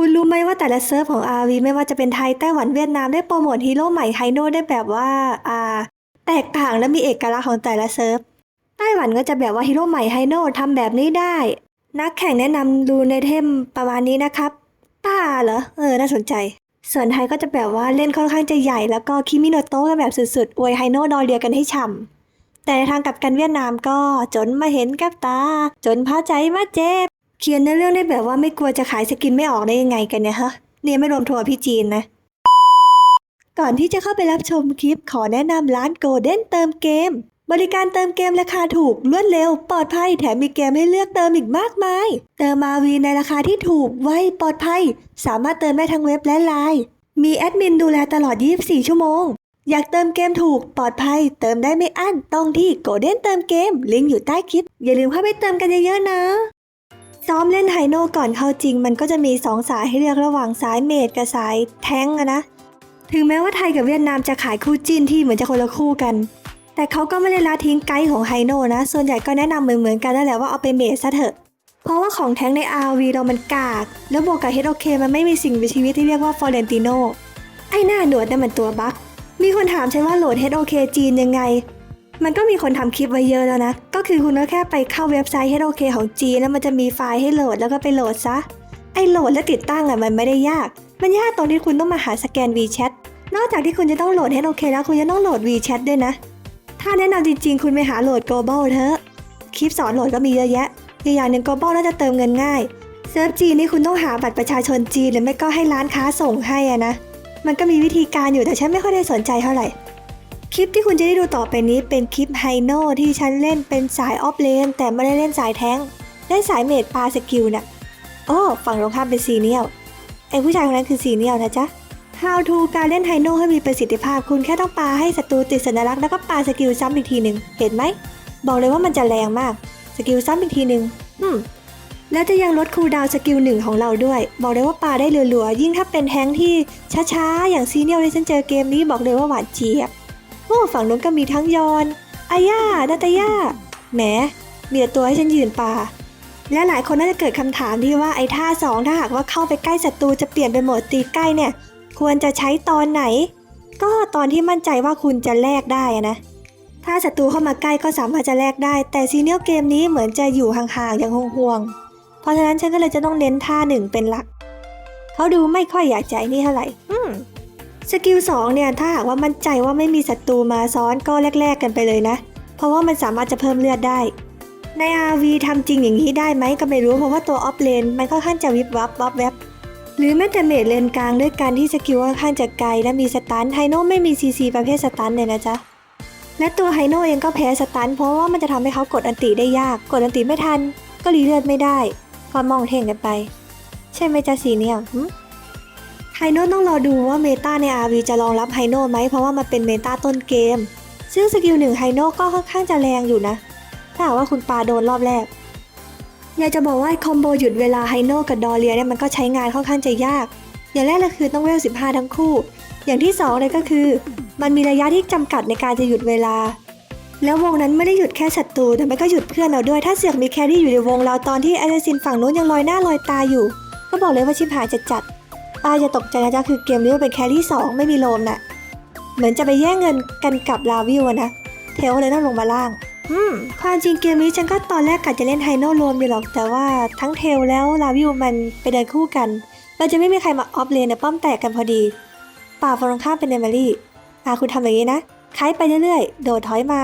คุณรู้ไหมว่าแต่ละเซิร์ฟของ RV ไม่ว่าจะเป็นไทยไต้หวันเวียดนามได้โปรโมทฮีโร่ใหม่ไฮโนได้แบบว่าอ่าแตกต่างและมีเอกลักษณ์ของแต่ละเซิร์ฟ ไต้หวันก็จะแบบว่าฮีโร่ใหม่ไฮโนทำแบบนี้ได้ นักแข่งแนะนำรูในเทมประมาณนี้นะครับป้าเหรอ เออ น่าสนใจ ส่วนไทยก็จะแบบว่าเล่นค่อนข้างจะใหญ่แล้วก็คิมิโนโตะกันแบบสุดๆ อวยไฮโนดอเรียกันให้ฉ่ำแต่ในทางกลับกันเวียดนามก็จนมาเห็นกับตา จนพาใจมาเจ็บ เขียนในเรื่องได้แบบว่าไม่กลัวจะขายสกินไม่ออกได้ยังไงกันเนี่ยฮะเนี่ยไม่รวมทัวร์พี่จีนนะ ก่อนที่จะเข้าไปรับชมคลิปขอแนะนำร้านโกลเด้นเติมเกม บริการเติมเกมราคาถูกรวดเร็ว ปลอดภัยแถมมีเกมให้เลือกเติมอีกมากมาย เติมมาวีในราคาที่ถูกไวปลอดภัย สามารถเติมได้ทั้งเว็บและไลน์มีแอดมินดูแลตลอด 24 ชั่วโมง อยากเติมเกมถูกปลอดภัย เติมได้ไม่อั้นต้องที่โกลเด้นเติมเกมลิงก์อยู่ใต้คลิป อย่าลืมเข้าไปเติมกันเยอะๆนะ ซ้อมเล่นไฮโนก่อนเข้าจริง มันก็จะมี2สายให้เลือกระหว่างสายเมดกับสายแท้งอะนะ ถึงแม้ว่าไทยกับเวียดนามจะขายคู่จิ้นที่เหมือนจะคนละคู่กัน แต่เขาก็ไม่ได้ละทิ้งไกด์ของไฮโนนะ ส่วนใหญ่ก็แนะนำเหมือนๆกันนั่นแหละว่าเอาไปเมดซะเถอะ เพราะว่าของแท้งใน RV เรามันกาก แล้วบวกกับ HOK มันไม่มีสิ่งมีชีวิตที่เรียกว่าฟอร์เรนติโนไอ้หน้าหนวดนั่นมันตัวบั๊กมีคนถามฉันว่าโหลด HOK จีนยังไง มันก็มีคนทำคลิปไว้เยอะแล้วนะ ก็คือคุณก็แค่ไปเข้าเว็บไซต์ HOK ของจีนแล้วมันจะมีไฟล์ให้โหลดแล้วก็ไปโหลดซะ ไอโหลดและติดตั้งอะมันไม่ได้ยาก มันยากตรงที่คุณต้องมาหาสแกน WeChat นอกจากที่คุณจะต้องโหลด HOK แล้วคุณจะต้องโหลด WeChat ด้วยนะ ถ้าแนะนำจริงๆ คุณไปหาโหลด Global เถอะ คลิปสอนโหลดก็มีเยอะแยะอีกอย่างหนึ่ง Global น่าจะเติมเงินง่าย เซิร์ฟจีนนี่คุณต้องหาบัตรประชาชนจีนหรือไม่ก็ให้ร้านค้าส่งให้อะนะ มันก็มีวิธีการอยู่แต่ฉันไม่ค่อยได้สนใจเท่าไหร่ คลิปที่คุณจะได้ดูต่อไปนี้เป็นคลิปไฮโนที่ฉันเล่นเป็นสายออฟเลน แต่ไม่ได้เล่นสายแท้งเล่นสายเมดปลาสกิลน่ะโอ้ฝั่งตรงข้ามเป็นซีเนียลไอผู้ชายคนนั้นคือซีเนียลนะจ๊ะ How to การเล่นไฮโนให้มีประสิทธิภาพ คุณแค่ต้องปาให้ศัตรูติดสัญลักษณ์แล้วก็ปาสกิลซ้ำอีกทีหนึ่งเห็นไหม บอกเลยว่ามันจะแรงมาก สกิลซ้ำอีกทีหนึ่งอืมแล้วจะยังลดคูลดาวสกิลหนึ่งของเราด้วย บอกเลยว่าปาได้เรัวๆยิ่งถ้าเป็นแทงที่ช้าๆอย่างซีเนียลที่ฉันเจอเกมนี้บอกเลยว่าหวานเจี๊ยบ โอ้ฝั่งนู้นก็มีทั้งยอนอาย่านาตาย่าแหมมีแต่ตัวให้ฉันยืนป่า และหลายคนน่าจะเกิดคำถามที่ว่าไอ้ท่าสองถ้าหากว่าเข้าไปใกล้ศัตรูจะเปลี่ยนเป็นโหมดตีใกล้เนี่ย ควรจะใช้ตอนไหน ก็ตอนที่มั่นใจว่าคุณจะแลกได้นะ ถ้าศัตรูเข้ามาใกล้ก็สามารถจะแลกได้ แต่ซีเนียลเกมนี้เหมือนจะอยู่ห่างๆอย่างห่วงๆเพราะฉะนั้นฉันก็เลยจะต้องเน้นท่าหนึ่งเป็นหลัก เขาดูไม่ค่อยอยากใจนี่เท่าไหร่ อืม สกิล2เนี่ยถ้าหากว่ามั่นใจว่าไม่มีศัตรูมาซ้อนก็แลกๆกันไปเลยนะ เพราะว่ามันสามารถจะเพิ่มเลือดได้ ใน RV ทำจริงอย่างนี้ได้ไหมก็ไม่รู้เพราะว่าตัวออฟเลนมันค่อนข้างจะวิบวับวับแวบหรือแม้แต่เมดเลนกลางด้วยการที่สกิลค่อนข้างจะไกลและมีสตันไฮโน่ไม่มีซีซีประเภทสตันเลยนะจ๊ะและตัวไฮโน่เองก็แพ้สตันเพราะว่ามันจะทำให้เขากดอันติได้ยากกดอันติไม่ทัน ก็รีเลือดไม่ได้ก็มองเท่งกันไป ใช่ไหมจ๊ะสีเนี่ยหึ ไฮโน่ต้องรอดูว่าเมตาใน RV จะรองรับไฮโน่ไหมเพราะว่ามันเป็นเมตาต้นเกม ซึ่งสกิลหนึ่งไฮโน่ก็ค่อนข้างจะแรงอยู่นะ ถ้าหากว่าคุณปาโดนรอบแรก อยากจะบอกว่าคอมโบหยุดเวลาไฮโน่กับดอเรียเนี่ยมันก็ใช้งานค่อนข้างจะยาก อย่างแรกเลยคือต้องเวล 15 ทั้งคู่ อย่างที่สองเลยก็คือ มันมีระยะที่จำกัดในการจะหยุดเวลา แล้ววงนั้นไม่ได้หยุดแค่ศัตรูแต่มันก็หยุดเพื่อนเราด้วย ถ้าเสือกมีแครี่อยู่ในวงเราตอนที่แอสซินฝั่งนู้นยังลอยหน้าลอยตาอยู่ ก็บอกเลยว่าชิบหายจะจัด ตาจะตกใจนะจ๊ะคือเกมนี้มันเป็นแครี่สองไม่มีโลมน่ะเหมือนจะไปแย่งเงินกันกับลาวิวอะนะเทลเลยต้องลงมาล่างอืมความจริงเกมนี้ฉันก็ตอนแรกกะจะเล่นไฮโนรวมอยู่หรอกแต่ว่าทั้งเทลแล้วลาวิวมันไปเดินคู่กัน มันจะไม่มีใครมาออฟเลนเนี่ยป้อมแตกกันพอดีป่าฝั่งตรงข้ามเป็นเนมารี่อะคุณทำอย่างนี้นะคล้ายไปเรื่อยๆ โดดถอยมา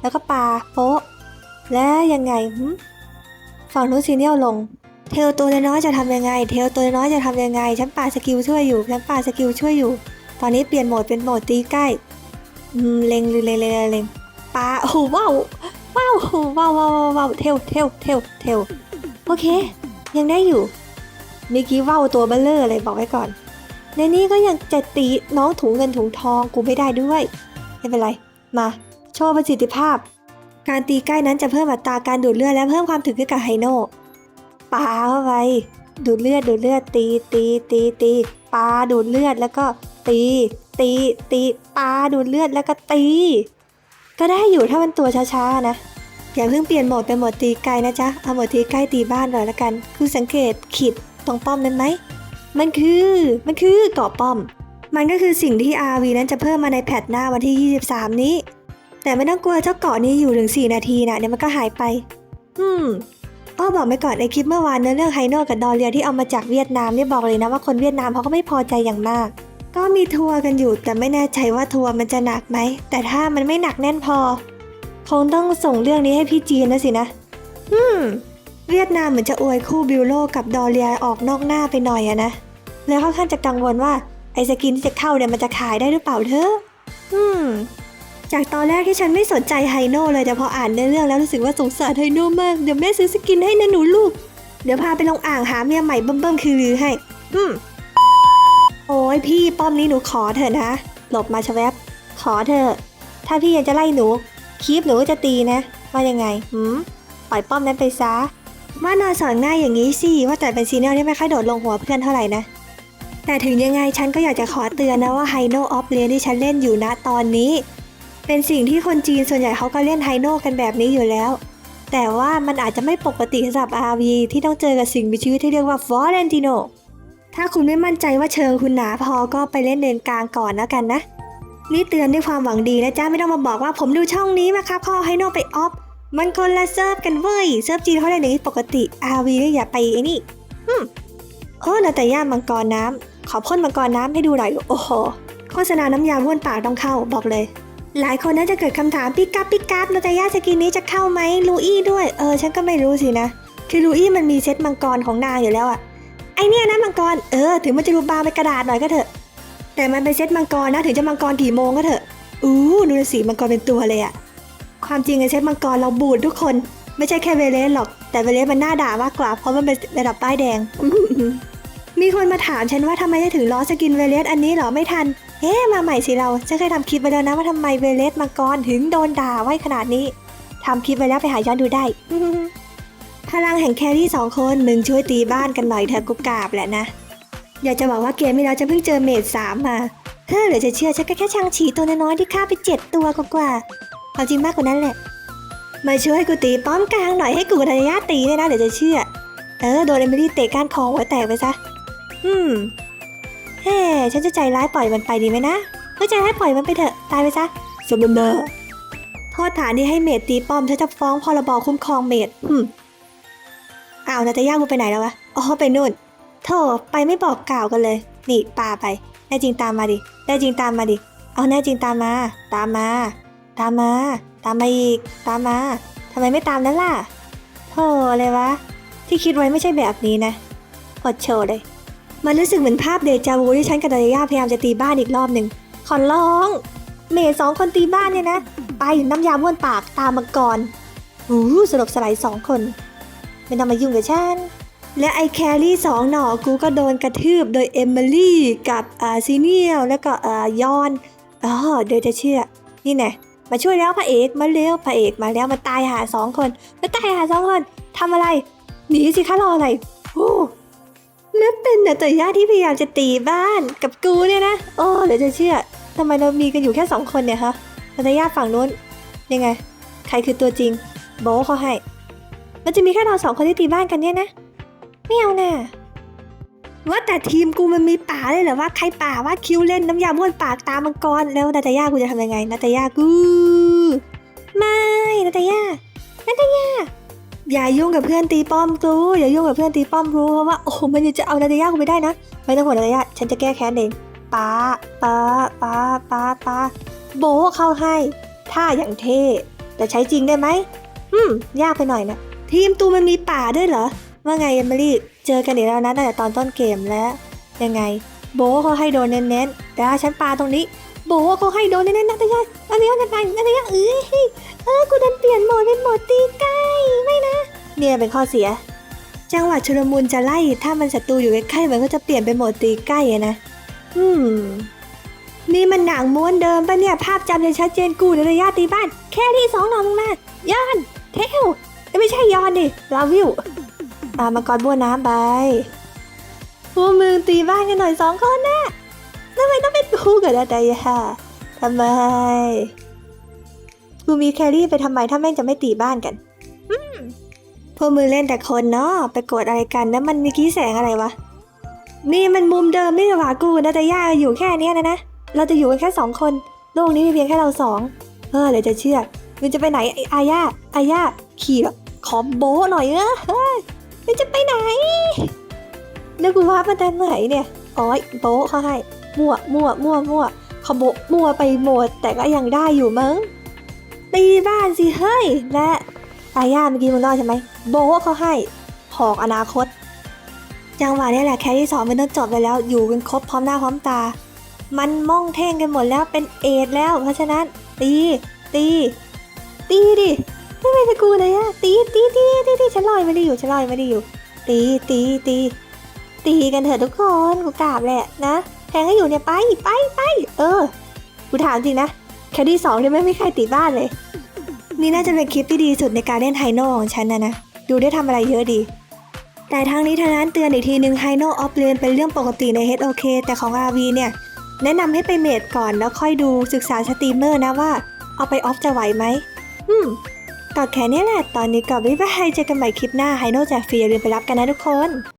แล้วก็ปาโป๊ะ และยังไงหึฝั่งนู้นซีเนียลลง เทลตัวน้อยจะทำยังไง เทลตัวน้อยจะทำยังไง ฉันปาสกิลช่วยอยู่ ฉันปาสกิลช่วยอยู่ ตอนนี้เปลี่ยนโหมดเป็นโหมดตีใกล้อืมเล็งเล็งเล็งเล็งเล็งปาโอ้โหว้าวว้าวว้าวว้าวว้าวว้าเทลเทลเทลเทลโอเค ยังได้อยู่เมื่อกี้ว้าวตัวเบลเลอร์เลยบอกไว้ก่อน ในนี้ก็ยังจะตีน้องถุงเงินถุงทองกูไม่ได้ด้วย ไม่เป็นไร มา โชว์ประสิทธิภาพ การตีใกล้นั้นจะเพิ่มอัตราการดูดเลือดและเพิ่มความถึกให้กับไฮโน ปาเข้าไปดูดเลือดดูดเลือดตีตีตีตีปาดูดเลือดแล้วก็ตี ตีตีปาดูดเลือดแล้วก็ตี ก็ได้อยู่ถ้ามันตัวช้าๆนะอย่าเพิ่งเปลี่ยนโหมดเป็นโหมดตีไกลนะจ๊ะเอาโหมดตีใกล้ตีบ้านหน่อยละกัน คือสังเกตขีดตรงป้อมนั้นไหมมันคือมันคือเกาะป้อม มันก็คือสิ่งที่ RV นั้นจะเพิ่มมาในแพทหน้าวันที่ 23 นี้ แต่ไม่ต้องกลัวเจ้าเกาะนี้อยู่ถึง 4 นาทีนะเดี๋ยวมันก็หายไป อืม อ้อบอกไปก่อนในคลิปเมื่อวานเนื้อเรื่องไฮโนกับดอเรียที่เอามาจากเวียดนามเนี่ยบอกเลยนะว่าคนเวียดนามเขาก็ไม่พอใจอย่างมาก ก็มีทัวร์กันอยู่แต่ไม่แน่ใจว่าทัวร์มันจะหนักไหม แต่ถ้ามันไม่หนักแน่นพอ คงต้องส่งเรื่องนี้ให้พี่จีนนะสินะ อืม เวียดนามเหมือนจะอวยคู่บิวโลกับดอเรียออกนอกหน้าไปหน่อยอะนะแล้วค่อนข้างจะกังวลว่าไอสกินที่จะเข้าเนี่ยมันจะขายได้หรือเปล่าเธออืม จากตอนแรกที่ฉันไม่สนใจไฮโน่เลยแต่พออ่านเนื้อเรื่องแล้วรู้สึกว่าสงสารไฮโน่มาก เดี๋ยวแม่ซื้อสกินให้นะหนูลูก เดี๋ยวพาไปลงอ่างหาเมียใหม่เบิ่มๆคือลือให้ อืมโอ้ยพี่ป้อมนี้หนูขอเถอะนะ หลบมาชแวบ ขอเถอะถ้าพี่ยังจะไล่หนูคีบหนูก็จะตีนะว่ายังไงหืมปล่อยป้อมนั้นไปซะว่านอนสอนง่ายอย่างนี้สิว่าแต่เป็นซีเนียลที่ไม่ค่อยโดดลงหัวเพื่อนเท่าไหร่นะแต่ถึงยังไงฉันก็อยากจะขอเตือนนะว่าไฮโนออฟเลนที่ฉันเล่นอยู่นะตอนนี้ เป็นสิ่งที่คนจีนส่วนใหญ่เขาก็เล่นไฮโนกันแบบนี้อยู่แล้ว แต่ว่ามันอาจจะไม่ปกติสำหรับ RV ที่ต้องเจอกับสิ่งมีชีวิตที่เรียกว่าฟอร์เรนติโน ถ้าคุณไม่มั่นใจว่าเชิงคุณหนาพอก็ไปเล่นเลนกลางก่อนแล้วกันนะ นี่เตือนด้วยความหวังดีนะจ๊ะไม่ต้องมาบอกว่าผมดูช่องนี้มาครับข้อไฮโนไปออฟ มันคนละเซิร์ฟกันเว้ย เซิร์ฟจีนเขาเล่นอย่างนี้ปกติ RV เนี่ยอย่าไปไอ้นี่อืมโอ้นาแต่ย่ามังกรน้ำขอพ่นมังกรน้ำให้ดูหน่อย โอ้โห โฆษณาน้ำยาบ้วนปากต้องเข้าบอกเลย หลายคนน่าจะเกิดคำถามปิกาปิกานาแต่ย่าสกินนี้จะเข้าไหมลูอี้ด้วย เออ ฉันก็ไม่รู้สินะ คือลูอี้มันมีเซตมังกรของนางอยู่แล้วอะไอเนี่ยนะมังกร เออ ถึงมันจะดูบางเป็นกระดาษหน่อยก็เถอะ แต่มันเป็นเซตมังกรนะ ถึงจะมังกรกี่โมงก็เถอะ อู้ดูสิมังกรเป็นตัวเลยอะความจริงไอเซตมังกรเราบูดทุกคน ไม่ใช่แค่เวเลสหรอก แต่เวเลสมันน่าด่ามากกว่า เพราะมันเป็นระดับป้ายแดง มีคนมาถามฉันว่าทำไมจะถึงล้อสกินเวเลสอันนี้เหรอไม่ทัน เอ๊ะมาใหม่สิเราฉันเคยทำคลิปไปแล้วนะว่าทำไมเวเลสมังกรถึงโดนด่าไว้ขนาดนี้ทำคลิปไปแล้วไปหาย้อนดูได้ พลังแห่งแครี่สองคนมึงช่วยตีบ้านกันหน่อยเถอะกุกกาบแหละนะ อยากจะบอกว่าเกมที่แล้วจะเพิ่งเจอเมดสามมาเฮ้อเหลือจะเชื่อฉันก็แค่ช่างฉีตัวน้อยๆที่ฆ่าไปเจ็ดตัวกว่าๆเอาจริงมากกว่านั้นแหละ มาช่วยกูตีป้อมกลางหน่อยให้กูกับธนยาตีเนี่ยนะเดี๋ยวจะเชื่อ เออโดนเอมิลี่เตะก้านคอหัวแตกไปซะ อืมเฮ้ฉันจะใจร้ายปล่อยมันไปดีไหมนะเฮ้ยใจร้ายปล่อยมันไปเถอะ ตายไปซะ สมน้ำโทษฐานที่ให้เมดตีป้อม ฉันจะฟ้องพรบคุ้มครองเมดอืมอ้าวนาตาย่ากูไปไหนแล้ววะ อ๋อ ไปนู่นโธ่ไปไม่บอกกล่าวกันเลย นี่ปาไป แน่จริงตามมาดิ แน่จริงตามมาดิ เอาแน่จริงตามมา ตามมา ตามมา ตามมาอีก ตามมาทำไมไม่ตามนั้นล่ะโธ่อะไรวะ ที่คิดไว้ไม่ใช่แบบนี้นะอดโชว์เลย มันรู้สึกเหมือนภาพเดจาวูที่ฉันกับดายาพยายามจะตีบ้านอีกรอบหนึ่งขอร้อง เมย์สองคนตีบ้านเนี่ยนะ ไปน้ำยาบ้วนปากตามมาก่อนอู้สลบสลายสองคนไม่ต้องมายุ่งกับฉัน และไอแครี่สองหน่อกูก็โดนกระทืบโดยเอมิลี่กับอาซีเนียลแล้วก็อ่อยอนอ๋อเดี๋ยวจะเชื่อ นี่แน่มาช่วยแล้วพระเอกมาเร็วพระเอกมาแล้วมาตายหาสองคนมาตายหาสองคนทำอะไรหนีสิคะรออะไรโอ้ แล้วเป็นแต่ตัวญาที่พยายามจะตีบ้านกับกูเนี่ยนะ โอ้เดี๋ยวจะเชื่อทำไมเรามีกันอยู่แค่สองคนเนี่ยคะแต่าฝั่งนู้น ยังไง ใครคือตัวจริง โบเขาให้ มันจะมีแค่เราสองคนที่ตีบ้านกันเนี่ยนะ ไม่เอาน่ะว่าแต่ทีมกูมันมีป่าเลยเหรอว่าใครป่าว่าคิวเล่นน้ำยาบ้วนปากตามังกรแล้วนาตาย่ากูจะทำยังไงนาตาย่ากู ไม่นาตาย่านาตาย่า อย่ายุ่งกับเพื่อนตีป้อมกูอย่ายุ่งกับเพื่อนตีป้อมกูเพราะว่าโอ้มันจะเอานาตย่ากูไปได้นะไม่ต้องห่วงนาตยาฉันจะแก้แค้นเองป้าป้าป้าป้าป้าโบเข้าให้ท่าอย่างเท่แต่ใช้จริงได้ไหมอืมยากไปหน่อยนะทีมตูมันมีป่าด้วยเหรอว่าไงเอมิลี่เจอกันอีกแล้วนะตั้งแต่ตอนต้นเกมแล้วยังไง โบเขาให้โดนเน้นๆแต่ว่าฉันปาตรงนี้ โบะเขาให้โดนเน้นๆนะแต่ยาอันนี้กันไปอันนี้เอ้ยเออกูดันเปลี่ยนโหมดเป็นโหมดตีใกล้ไม่นะ เนี่ยเป็นข้อเสีย จังหวะชุลมุนจะไล่ ถ้ามันศัตรูอยู่ใกล้ๆมันก็จะเปลี่ยนเป็นโหมดตีใกล้อะนะ อืมนี่มันหนังม้วนเดิมปะเนี่ยภาพจำยังชัดเจนกูในระยะตีบ้าน แค่ที่สองหนอมึงมาย้อนเทลไม่ใช่ย้อนดิลาวิวตามมังกรบ้วนน้ำไปพวกมึงตีบ้านกันหน่อยสองคนนะ ทำไมต้องเป็นกูกับดาตายาทำไม กูมีแครี่ไปทำไมถ้าแม่งจะไม่ตีบ้านกันพวกมึงเล่นแต่คนเนาะไปโกดอะไรกันแล้วมันมีกี้แสงอะไรวะ นี่มันมุมเดิมนี่หว่ากูนาตาย่าอยู่แค่เนี้ยนะนะ เราจะอยู่กันแค่สองคน โลกนี้มีเพียงแค่เราสองเออเดี๋ยวจะเชื่อมึงจะไปไหนอ้อาญาอาญาขี่แบบขอโบหน่อยเออเฮ้ยมึงจะไปไหนแล้วกูว่ามันจะไหนเนี่ยอ๋อยโบเขาให้ มั่วมั่วมั่วมั่วขโบมั่วไปหมด แต่ก็ยังได้อยู่มั้ง ตีบ้านสิเฮ้ย และอาญาเมื่อกี้มึงรอดใช่ไหมโบเขาให้หอกอนาคต จังหวะนี้แหละแค่ที่สองมันต้องจบไปแล้ว อยู่กันครบพร้อมหน้าพร้อมตา มันม่องเท่งกันหมดแล้วเป็นเอดแล้ว เพราะฉะนั้น ตี ตี ตีดิไม่ไม่ไปกูเลยอะตีตีตีตีตีฉันลอยไม่ได้อยู่ฉันลอยไม่ได้อยู่ ตีตีตีตีกันเถอะทุกคนกูกราบแหละนะ งให้อยู่เนี่ยไปไปไปเออกูถามจริงนะแค่ที่สองเนี่ยไม่มีใครตีบ้านเลย นี่น่าจะเป็นคลิปที่ดีสุดในการเล่นไฮโนของฉันนะนะดูได้ทำอะไรเยอะดี แต่ทั้งนี้ทั้งนั้นเตือนอีกทีนึงไฮโนออฟเลนเป็นเรื่องปกติใน HOK แต่ของ RV เนี่ย แนะนำให้ไปเมดก่อนแล้วค่อยดูศึกษาสตรีมเมอร์นะว่า เอาไปออฟจะไหวไหมอืมก็แค่นี้แหละ ตอนนี้ก็บ๊ายบายเจอกันใหม่คลิปหน้าไฮโนแจกฟรีอย่าลืมไปรับกันนะทุกคน